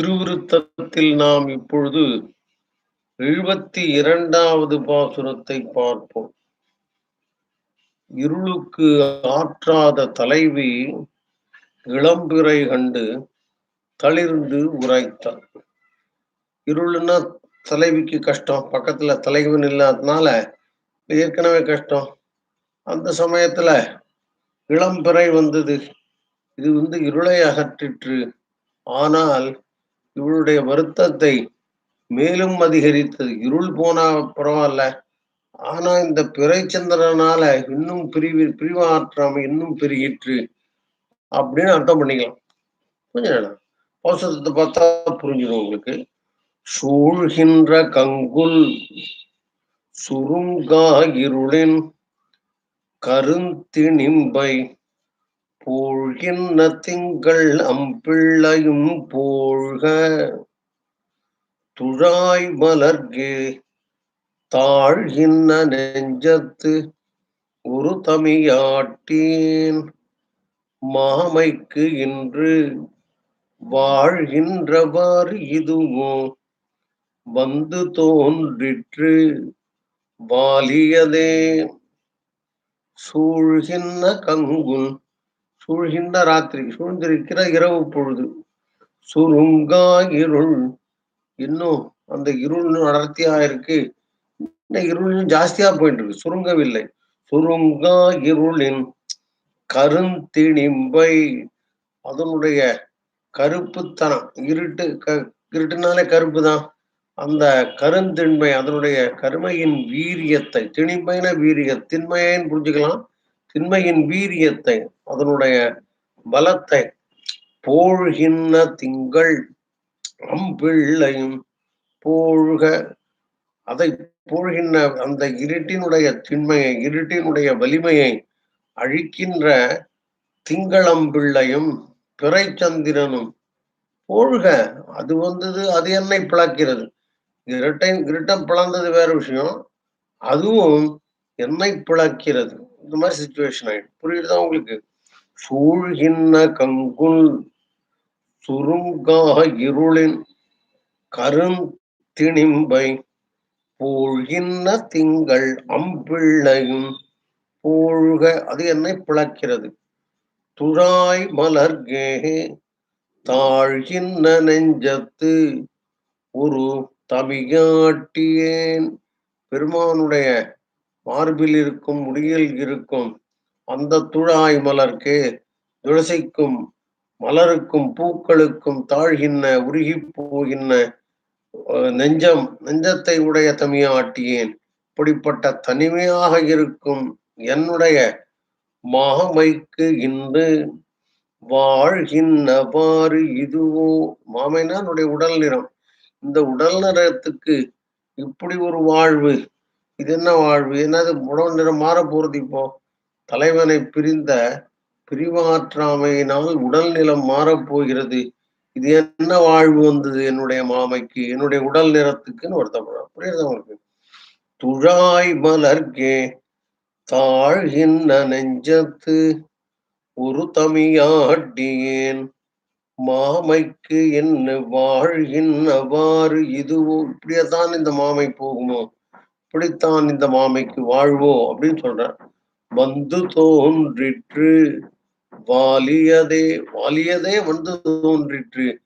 திருவிருத்தத்தில் நாம் இப்பொழுது எழுபத்தி இரண்டாவது பாசுரத்தை பார்ப்போம். இருளுக்கு ஆற்றாத தலைவி இளம்பிறை கண்டு தளிர்ந்து உரைத்தார் இருளுன்னா தலைவிக்கு கஷ்டம். பக்கத்துல தலைவன் இல்லாததுனால ஏற்கனவே கஷ்டம். அந்த சமயத்துல இளம்பிறை வந்தது. இது வந்து இருளை அகற்றிற்று. ஆனால் இவளுடைய வருத்தத்தை மேலும் அதிகரித்தது. இருள் போனா பரவாயில்ல. ஆனா இந்த பிறைச்சந்திரனால இன்னும் பிரிவு பிரிவாற்றாம இன்னும் பெருகிற்று அப்படின்னு அர்த்தம் பண்ணிக்கலாம். கொஞ்சம் அவசரத்தை பார்த்தா புரிஞ்சிடும் உங்களுக்கு. சூழ்கின்ற கங்குல் சுருங்கா இருளின் கருந்திணிம்பை போழ்கின்ற திங்கள் அம்பிள்ளையும் போழ்க. துழாய் மலர்கு தாழ்கின்ற நெஞ்சத்து ஒரு தமியாட்டேன். மாமைக்கு இன்று வாழ்கின்றவாறு இதுவோ? வந்து தோன்றிற்று வாலியதே. சூழ்கின்ற கங்குன் சூழ்கின்ற ராத்திரி சூழ்ந்திருக்கிற இரவு பொழுது சுருங்கா இருள் இன்னும் அந்த இருள் அடர்த்தியா இருக்கு இந்த இருள் ஜாஸ்தியா போயிட்டு இருக்கு சுருங்கவில்லை. சுருங்கா இருளின் கருந்திணிம்பை அதனுடைய கருப்புத்தனம் இருட்டு க இருட்டுனாலே கருப்பு தான் அந்த கருந்திண்மை அதனுடைய கருமையின் வீரியத்தை திணிம்பைன வீரிய திண்மையன்னு புரிஞ்சுக்கலாம். திண்மையின் வீரியத்தை அதனுடைய பலத்தை போழ்கின்ற திங்கள் அம்பிள்ளையும் போழ்க அதை போழ்கின்ற அந்த இருட்டினுடைய திண்மையை இருட்டினுடைய வலிமையை அழிக்கின்ற திங்களம்பிள்ளையும் பிறைச்சந்திரனும் போழ்க. அது வந்தது அது என்னை பிளக்கிறது. இரட்டை இரட்டம் பிளந்தது வேற விஷயம். அதுவும் என்னை பிளக்கிறது. இந்த மாதிரி சுச்சுவேஷன் ஆயிடும். புரியுதா உங்களுக்கு? சூழ்கின்ற கங்குல் சுருங்காக இருளின் கருந்திணிம்பை போழ்கின்ற திங்கள் அம்பிள்ளையும் போழ்க அது என்னை பிளக்கிறது. துழாய் மலர்கே தாழ்கின்ற நெஞ்சத்து ஒரு தமிகாட்டியேன் பெருமானுடைய மார்பில் இருக்கும் முடியில் இருக்கும். அந்த துழாய் மலர்க்கு துளசிக்கும் மலருக்கும் பூக்களுக்கும் தாழ்கின்ற உருகி போகின்ற நெஞ்சம் நெஞ்சத்தை உடைய தமியாட்டியேன் இப்படிப்பட்ட தனிமையாக இருக்கும் என்னுடைய மாமைக்கு இன்று வாழ்கின்றவாறு இதுவோ? மாமைனா என்னுடைய உடல் நிறம். இந்த உடல் நிறத்துக்கு இப்படி ஒரு வாழ்வு இது என்ன வாழ்வு? என்னது உடம்பு நிறம் மாற போறது இப்போ? தலைவனை பிரிந்த பிரிவாற்றாமையினால் உடல் நிலம் மாறப்போகிறது இது என்ன வாழ்வு வந்தது என்னுடைய மாமைக்கு? என்னுடைய உடல் நிறத்துக்குன்னு வருத்தப்படுறான் புரியுது உங்களுக்கு? துழாய் மலர்கே தாழ்கின்ற நெஞ்சத்து ஒரு தமியாட்டியேன். மாமைக்கு என்ன வாழ்கின்றவாறு இதுவோ? இப்படியேதான் இந்த மாமை போகுமோ? இப்படித்தான் இந்த மாமைக்கு வாழ்வோ அப்படின்னு சொல்ற வந்து தோன்றிற்று வாலியதே வாலியதே வந்து தோன்றிற்று.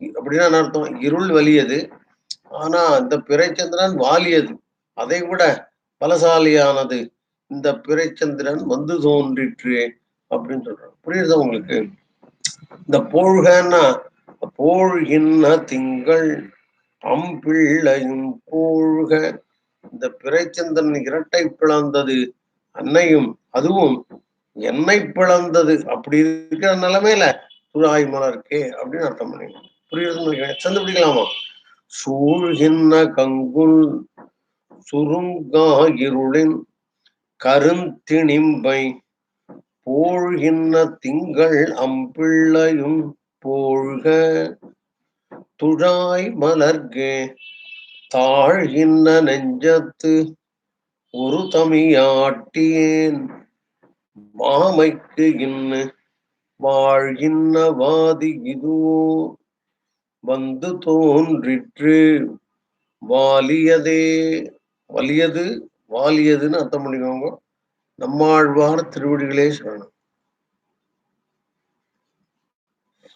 அப்படின்னா அர்த்தம்? இருள் வலியது. ஆனா இந்த பிறைச்சந்திரன் வாலியது. அதை விட பலசாலியானது. இந்த பிறைச்சந்திரன் வந்து தோன்றிற்று அப்படின்னு சொல்றான் புரியுதா உங்களுக்கு? இந்த போழ்கன்னா போழ்கின்ன திங்கள் அம்பிள்ளையும் போழ்க இந்த பிறைச்சந்திரன் இரட்டை பிளந்தது அன்னையும் அதுவும் என்னை பிளந்தது. அப்படி இருக்கிற நிலைமையில துழாய் மலர்க்கே அப்படின்னு அர்த்தம் பண்ணிக்கலாம் புரியுது சந்து பிடிக்கலாமா? சூழ்கின்ற கங்குல் சுருங்கா இருளின் கருந்திணிம்பை போழ்கின்ற திங்கள் அம்பிள்ளையும் போழ்க. துழாய் மலர்கே தாழ்கின்ற நெஞ்சத்து ஒரு தமியாட்டியேன். மாமைக்கு இன்னு வாழ்கின்ற வாதி இதுவோ வந்து தோன்றிற்று வாலியதே. வலியது வாலியதுன்னு அர்த்தம் பண்ணிக்கோங்க. நம்மாழ்வார் திருவடிகளே சொல்லணும்.